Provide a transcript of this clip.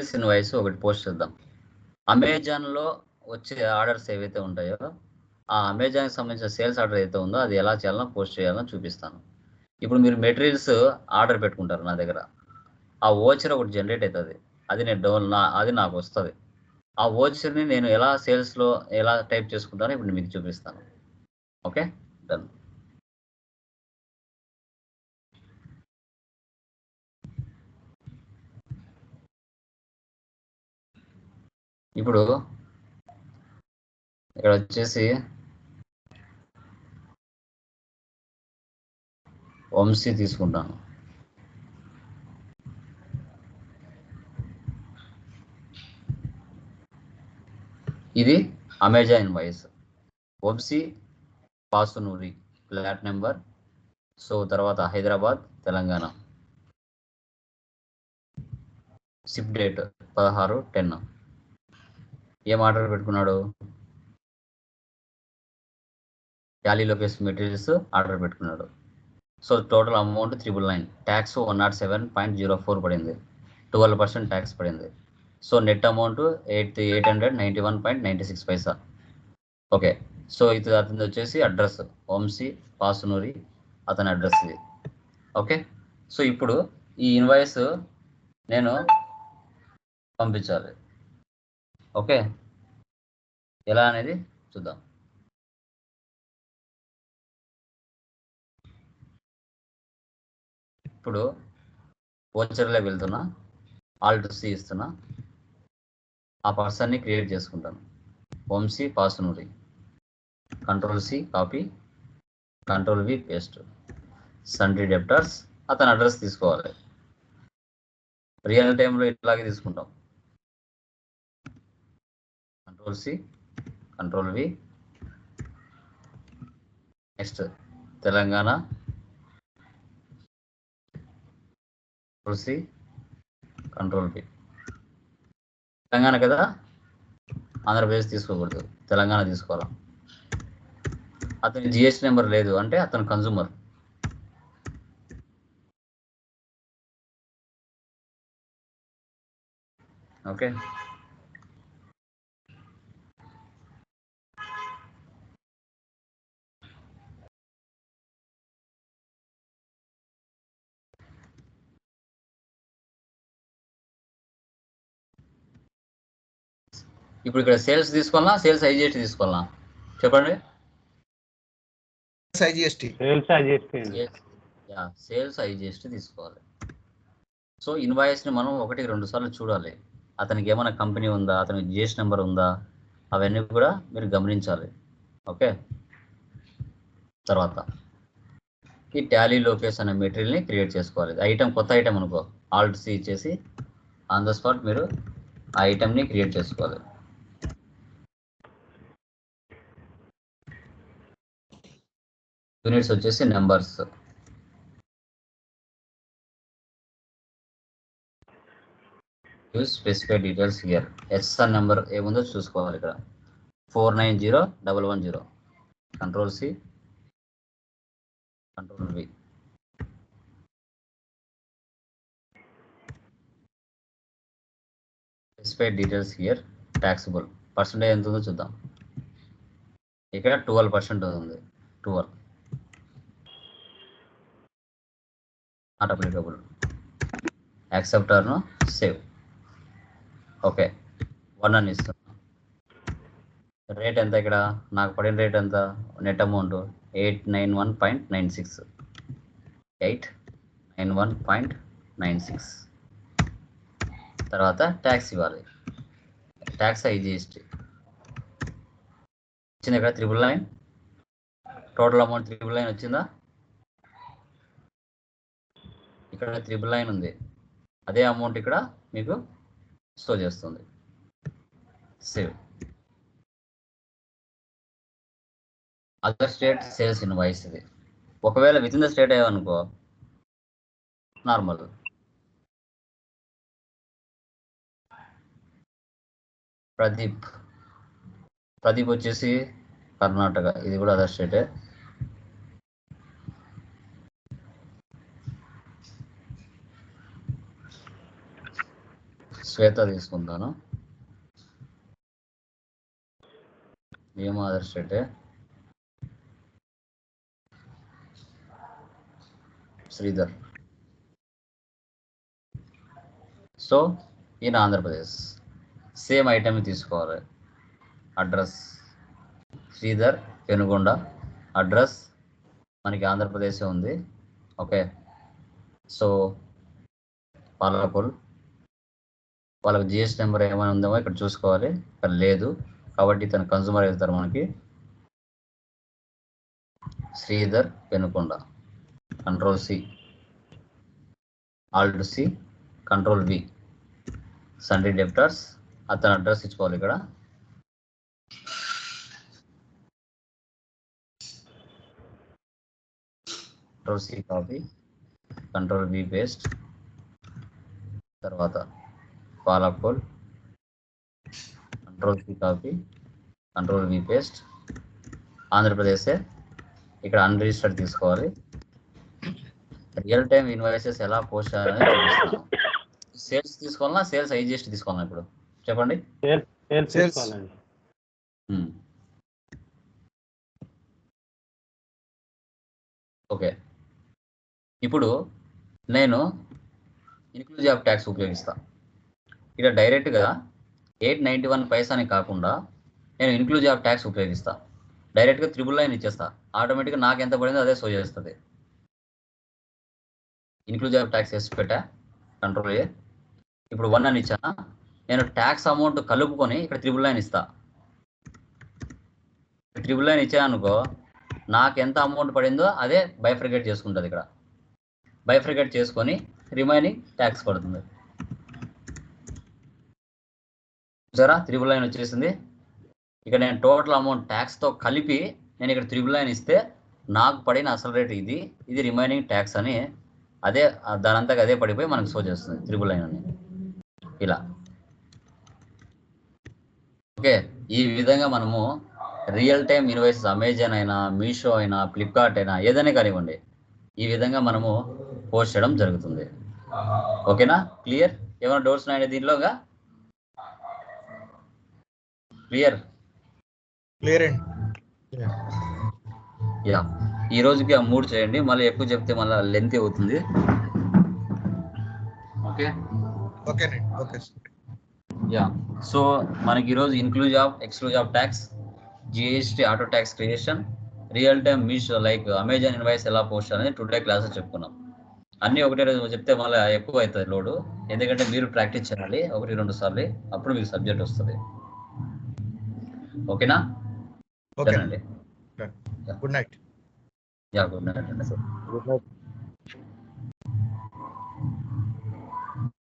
Sales invoice ఒకటి post చేద్దాం. అమెజాన్లో వచ్చే ఆర్డర్స్ ఏవైతే ఉంటాయో ఆ అమెజాన్కి సంబంధించిన సేల్స్ ఆర్డర్ ఏదైతే ఉందో అది ఎలా చేయాలో పోస్ట్ చేయాలో చూపిస్తాను. ఇప్పుడు మీరు మెటీరియల్స్ ఆర్డర్ పెట్టుకుంటారు నా దగ్గర. ఆ ఓచర్ ఒకటి జనరేట్ అవుతుంది. అది నేను డౌన్ నా అది నాకు వస్తుంది. ఆ ఓచర్ని నేను ఎలా సేల్స్లో ఎలా టైప్ చేసుకుంటానో ఇప్పుడు మీకు చూపిస్తాను. ఓకే? డన్. ఇప్పుడు ఇక్కడ వచ్చేసి వంశీ తీసుకుంటాను. ఇది Amazon invoice Vamshi Pasunuri flat number. So తర్వాత హైదరాబాద్ తెలంగాణ. సిప్ డేట్ పదహారు టెన్. ఏం ఆర్డర్ పెట్టుకున్నాడు? టాలీ లొకేషన్ మెటీరియల్స్ ఆర్డర్ పెట్టుకున్నాడు. So total amount triple nine. Tax one nought seven point zero four పడింది. ట్వెల్వ్ పర్సెంట్ ట్యాక్స్ పడింది. So net amount eight eight hundred ninety one point ninety six paisa. Okay. So ఇది అతని వచ్చేసి address. Vamsi పాసునూరి అతని address ఇది. Okay. So ఇప్పుడు e invoice నేను పంపించాలి. ఓకే. ఎలా అనేది చూద్దాం. ఇప్పుడు ఓచర్లో వెళ్తున్నా ఆల్ట్ సి ఇస్తున్నా ఆ పర్సన్ని క్రియేట్ చేసుకుంటాను. Vamshi Pasunuri control C copy. Control V paste. Sundry debtors అతని అడ్రస్ తీసుకోవాలి. రియల్ టైంలో ఇట్లాగే తీసుకుంటాం. Control C control V next Telangana. Control C control V Telangana కదా? ఆంధ్రప్రదేశ్ తీసుకోకూడదు. తెలంగాణ తీసుకోవాలా? అతని జిఎస్టీ నెంబర్ లేదు అంటే అతను కన్జూమర్ ఓకే ఇప్పుడు ఇక్కడ సేల్స్ తీసుకోవాలా సేల్స్ ఐజిఎస్టీ తీసుకోవాలా చెప్పండి. IGST sales adjust yeah sales IGST తీసుకోవాలి. సో ఇన్వాయిస్ని మనం ఒకటి రెండు సార్లు చూడాలి. అతనికి ఏమైనా కంపెనీ ఉందా అతనికి జిఎస్ నెంబర్ ఉందా అవన్నీ కూడా మీరు గమనించాలి. ఓకే తర్వాత ఈ టాలీ లోకేస్ అనే మెటీరియల్ని క్రియేట్ చేసుకోవాలి. ఐటమ్ కొత్త ఐటమ్ అనుకో. ఆల్ట్ సి ఇచ్చేసి ఆన్ ద స్పాట్ మీరు ఆ ఐటమ్ని క్రియేట్ చేసుకోవాలి. యూనిట్స్ వచ్చేసి numbers use specify details here SR number ఏముందో చూసుకోవాలి ఇక్కడ. Four nine zero double one zero control C control V specified details here taxable percentage ఎంత ఉందో చూద్దాం. ఇక్కడ ట్వెల్వ్ పర్సెంట్ ఉంది. ట్వెల్వ్ నాట్ యాక్సెప్ట్ యాక్సెప్టర్ను సేవ్. ఓకే వన్ అని ఇస్తున్నా రేట్ ఎంత ఇక్కడ? నాకు పడిన రేట్ ఎంత? Net amount eight nine one point nine six. Eight nine one point nine six. తర్వాత ట్యాక్స్ ఇవ్వాలి. Tax IGST. వచ్చింది ఇక్కడ triple nine? Total amount triple nine వచ్చిందా? ఇక్కడ త్రిబుల్ నైన్ ఉంది. అదే అమౌంట్ ఇక్కడ మీకు స్టోర్ చేస్తుంది. Save. Other state sales invoice ఇది. ఒకవేళ విత్ ఇన్ ద స్టేట్ అయ్యావనుకో నార్మల్ ప్రదీప్. ప్రదీప్ వచ్చేసి కర్ణాటక. ఇది కూడా అదర్ స్టేటే. శ్వేత తీసుకుంటాను ఏం అదర్ స్టేట్ శ్రీధర్. సో ఈయన ఆంధ్రప్రదేశ్. సేమ్ ఐటమ్ తీసుకోవాలి. అడ్రస్. శ్రీధర్ పెనుగొండ. అడ్రస్ మనకి ఆంధ్రప్రదేశ్ ఉంది. ఓకే. సో పాలకొల్. వాళ్ళకి జిఎస్టీ నెంబర్ ఏమైనా ఉందేమో ఇక్కడ చూసుకోవాలి. ఇక్కడ లేదు. కాబట్టి తన కన్సూమర్ అవుతారు మనకి. Sridhar Penukonda. Control C alt C control V sundry debtors అతని అడ్రస్ ఇచ్చుకోవాలి ఇక్కడ. Control C copy. Control V paste తర్వాత Palakol control C copy control V paste ఆంధ్రప్రదేశే. ఇక్కడ అన్రిజిస్టర్డ్ తీసుకోవాలి. రియల్ టైం ఇన్వాయిసెస్ ఎలా పోస్ట్ చేయాలని చూపిస్తాను. సేల్స్ తీసుకోవాలా సేల్స్ ఐజిఎస్టీ తీసుకోవాలా ఇప్పుడు. చెప్పండి. సేల్స్. ఓకే ఇప్పుడు నేను ఇన్క్లూజివ్ ఆఫ్ ట్యాక్స్ ఉపయోగిస్తా. ఇక్కడ డైరెక్ట్గా ఎయిట్ నైంటీ వన్ పైసాని కాకుండా నేను ఇన్క్లూజ్ ఆఫ్ ట్యాక్స్ ఉపయోగిస్తా. డైరెక్ట్గా త్రిబుల్ లైన్ ఇచ్చేస్తా. ఆటోమేటిక్గా నాకు ఎంత పడిందో అదే షో చేస్తుంది. ఇన్క్లూజ్ ఆఫ్ ట్యాక్స్ వేసి పెట్టా. కంట్రోల్ ఏ ఇప్పుడు వన్ అని ఇచ్చానా? నేను ట్యాక్స్ అమౌంట్ కలుపుకొని ఇక్కడ త్రిబుల్ లైన్ ఇస్తా. త్రిబుల్ లైన్ ఇచ్చాను అనుకో నాకు ఎంత అమౌంట్ పడిందో అదే బైఫ్రికేట్ చేసుకుంటుంది ఇక్కడ. బైఫ్రికేట్ చేసుకొని రిమైనింగ్ ట్యాక్స్ పడుతుంది. చూసారా? త్రిబుల్ లైన్ వచ్చేసింది. ఇక్కడ నేను టోటల్ అమౌంట్ ట్యాక్స్తో కలిపి నేను ఇక్కడ త్రిబుల్ లైన్ ఇస్తే నాకు పడిన అసలు రేట్ ఇది. ఇది రిమైనింగ్ ట్యాక్స్ అని అదే దానంతగా అదే పడిపోయి మనకు షో చేస్తుంది త్రిబుల్ లైన్ అని. ఇలా. ఓకే ఈ విధంగా మనము రియల్ టైం ఇన్వాయిసెస్ అమెజాన్ అయినా మీషో అయినా ఫ్లిప్కార్ట్ అయినా ఏదైనా కానివ్వండి ఈ విధంగా మనము పోస్ట్ చేయడం జరుగుతుంది. ఓకేనా? క్లియర్ ఏమైనా డౌట్స్ ఉన్నాయండి దీనిలోగా క్లియర్? క్లియర్ అండి. యా. ఈ రోజుకి ఆ మూడు చేయండి. మళ్ళీ ఎక్కువ చెప్తే మళ్ళీ లెంత్ అవుతుంది. ఓకే? ఓకేనండి ఓకే సార్. యా. సో మనకి ఈరోజు inclusive of exclusive of tax GST auto tax creation real time Meesho like Amazon invoice ఎలా పోస్ట్ అనేది టుడే క్లాసెస్ చెప్పుకున్నాం. అన్నీ ఒకటే రోజు చెప్తే మళ్ళీ ఎక్కువ అవుతుంది లోడు. ఎందుకంటే మీరు ప్రాక్టీస్ చేయాలి. ఒకటి రెండు సార్లు. అప్పుడు మీకు సబ్జెక్ట్ వస్తుంది. ఓకేనా? ఓకే. సరేనండి good night. Yeah good night అండి సార్. Good night.